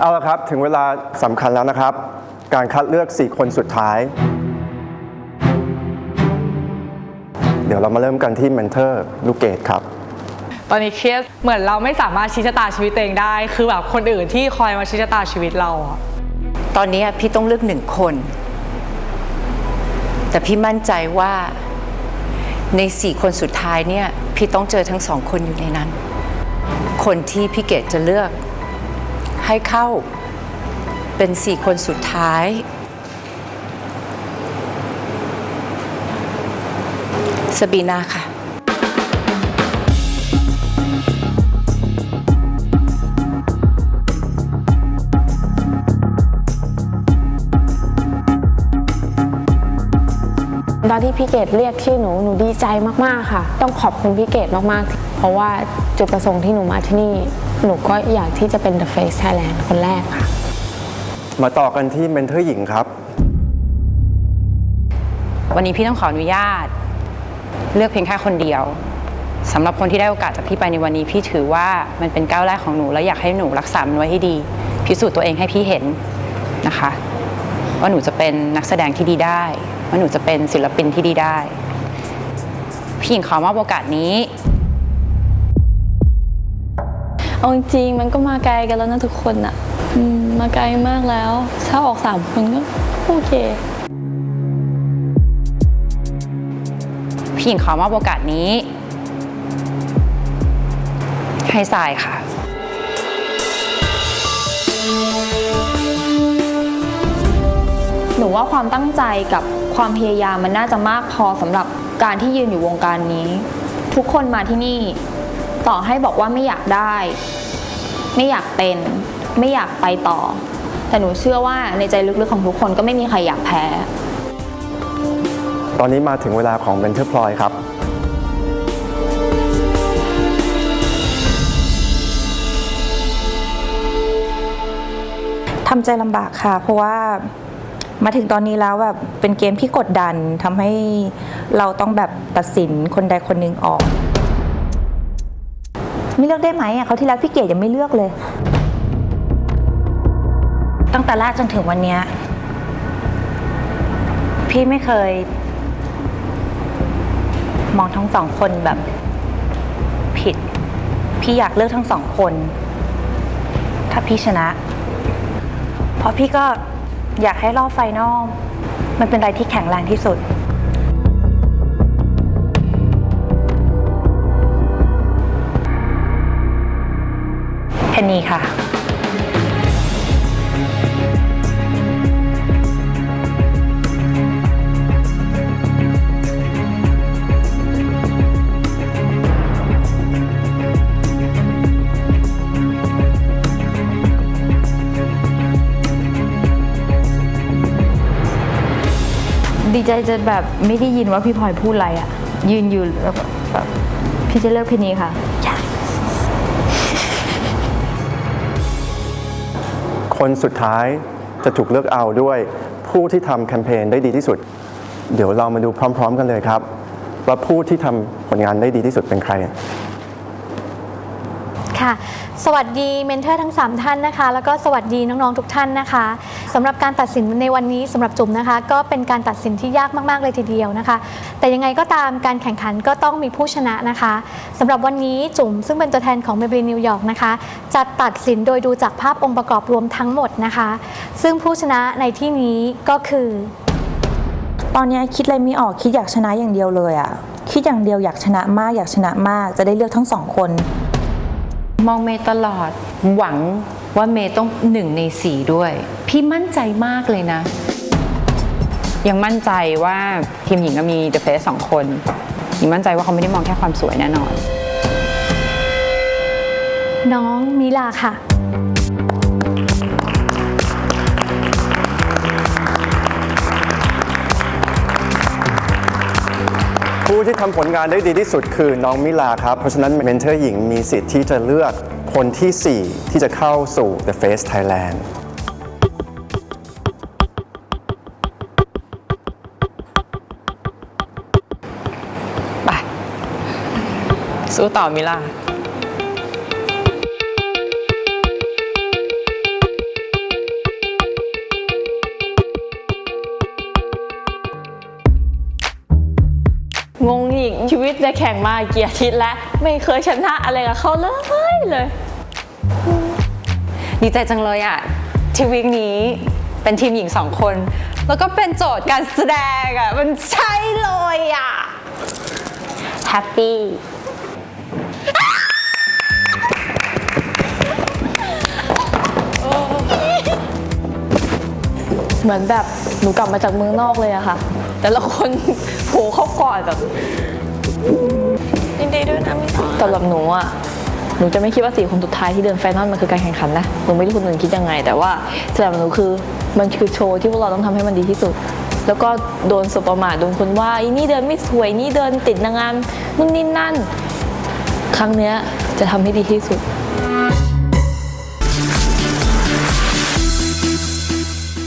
เอาละครับ ถึงเวลาสำคัญแล้วนะครับ การคัดเลือก 4 คนสุดท้าย เดี๋ยวเรามาเริ่มกันที่เมนเทอร์ลูกเกดครับ ตอนนี้เครียดเหมือนเราไม่สามารถชี้ชะตาชีวิตตัวเองได้ คือแบบคนอื่นที่คอยมาชี้ชะตาชีวิตเราอะตอนนี้พี่ต้องเลือกหนึ่งคน แต่พี่มั่นใจว่าในสี่คนสุดท้ายเนี่ย พี่ต้องเจอทั้งสองคนอยู่ในนั้น คนที่พี่เกดจะเลือก ให้เข้าเป็นสี่คนสุดท้าย สบีนาค่ะตอนที่พี่เกดเรียกชื่อหนู หนูดีใจมาก ๆ ค่ะ ต้องขอบคุณพี่เกดมาก ๆ เพราะว่า จุดประสงค์ที่หนูมาที่นี่ หนูก็อยากที่จะเป็น The Face Thailand คนแรกค่ะ มาต่อกันที่เมนเทอร์หญิงครับ วันนี้พี่ต้องขออนุญาต เลือกเพียงแค่คนเดียวสำหรับคนที่ได้โอกาสจากพี่ไปในวันนี้ พี่ถือว่ามันเป็นก้าวแรกของหนู และอยากให้หนูรักษามันไว้ให้ดี พิสูจน์ตัวเองให้พี่เห็นนะคะ ว่าหนูจะเป็นนักแสดงที่ดีได้ ว่าหนูจะเป็นศิลปินที่ดีได้ พี่หญิงขอมอบโอกาสนี้ เอาจริงมันก็มาไกลกันแล้วนะทุกคนอะมมาไกลมากแล้ว ถ้าออกสามคนก็โอเคพี่หญิงขอมอบโอกาสนี้ ให้ทรายค่ะ หนูว่าความตั้งใจกับความพยายามมันน่าจะมากพอสำหรับการที่ยืนอยู่วงการนี้ ทุกคนมาที่นี่ ต่อให้บอกว่าไม่อยากได้ ไม่อยากเป็น ไม่อยากไปต่อ แต่หนูเชื่อว่าในใจลึกๆของทุกคนก็ไม่มีใครอยากแพ้ ตอนนี้มาถึงเวลาของเมนเทอร์พลอยครับ ทำใจลำบากค่ะ เพราะว่ามาถึงตอนนี้แล้วแบบเป็นเกมที่กดดันทำให้เราต้องแบบตัดสินคนใดคนหนึ่งออก ไม่เลือกได้ไหมอะเขาที่แล้วพี่เกดยังไม่เลือกเลย ตั้งแต่แรกจนถึงวันเนี้ยพี่ไม่เคย มองทั้งสองคนแบบ ผิด พี่อยากเลือกทั้งสองคน ถ้าพี่ชนะ เพราะพี่ก็อยากให้รอบไฟนอลมันเป็นอะไรที่แข็งแรงที่สุด นนีค่ะดีใจจะแบบไม่ได้ยินว่าพี่พลอยพูดอะไรอะยืนอยู่แล้วก็แบบพี่จะเลือกเพนนีค่ะ คนสุดท้ายจะถูกเลือกเอาด้วยผู้ที่ทำแคมเปญได้ดีที่สุด เดี๋ยวเรามาดูพร้อม ๆ กันเลยครับ ว่าผู้ที่ทำผลงานได้ดีที่สุดเป็นใคร ค่ะ สวัสดีเมนเทอร์ทั้ง 3 ท่านนะคะ แล้วก็สวัสดีน้องๆทุกท่านนะคะสำหรับการตัดสินในวันนี้สำหรับจุ๋มนะคะ ก็เป็นการตัดสินที่ยากมากๆเลยทีเดียวนะคะ แต่ยังไงก็ตามการแข่งขันก็ต้องมีผู้ชนะนะคะสำหรับวันนี้จุ๋มซึ่งเป็นตัวแทนของเมเบรีนิวยอร์กนะคะจะตัดสินโดยดูจากภาพองค์ประกอบรวมทั้งหมดนะคะ ซึ่งผู้ชนะในที่นี้ก็คือ ตอนนี้คิดอะไรไม่ออกคิดอยากชนะอย่างเดียวเลยอะคิดอย่างเดียวอยากชนะมากอยากชนะมากจะได้เลือกทั้งสองคน มองเมย์ตลอดหวังว่าเมย์ต้องหนึ่งในสี่ด้วย พี่มั่นใจมากเลยนะ ยังมั่นใจว่าทีมหญิงก็มีเดอะเฟสสองคนหญิงมั่นใจว่าเขาไม่ได้มองแค่ความสวยแน่นอน น้องมิลาค่ะ ผู้ที่ทำผลงานได้ดีที่สุดคือน้องมิลาครับ เพราะฉะนั้นเมนเทอร์หญิงมีสิทธิ์ที่จะเลือกคนทีสี่4 ที่จะเข้าสู่ The Face Thailand ไปสู้ต่อมิลา งงอีกชีวิตได้แข่งมากี่อาทิตแล้ว ไม่เคยชนะอะไรกับเขาเลยเลย ดีใจจังเลยอะทีวีนี้เป็นทีมหญิงสองคน แล้วก็เป็นโจทย์การแสดงอะมันใช่เลยอะแฮปปี้เหมือนแบบหนูกลับมาจากเมืองนอกเลยอะค่ะ แต่ละคน โผล่เข้ากอดแบบยินดีด้วยนะพี่สำหรับหนูอะหนูจะไม่คิดว่าสี่คนสุดท้ายที่เดินไฟนอลมันคือการแข่งขันนะหนูไม่รู้คนอื่นคิดยังไง แต่ว่าสำหรับหนูคือมันคือโชว์ที่พวกเราต้องทำให้มันดีที่สุด แล้วก็โดนสบประมาทโดนคนว่าอีนี่เดินไม่สวยนี่เดินติดนางงามนู่นนี่นั่น ครั้งเนี้ยจะทำให้ดีที่สุด「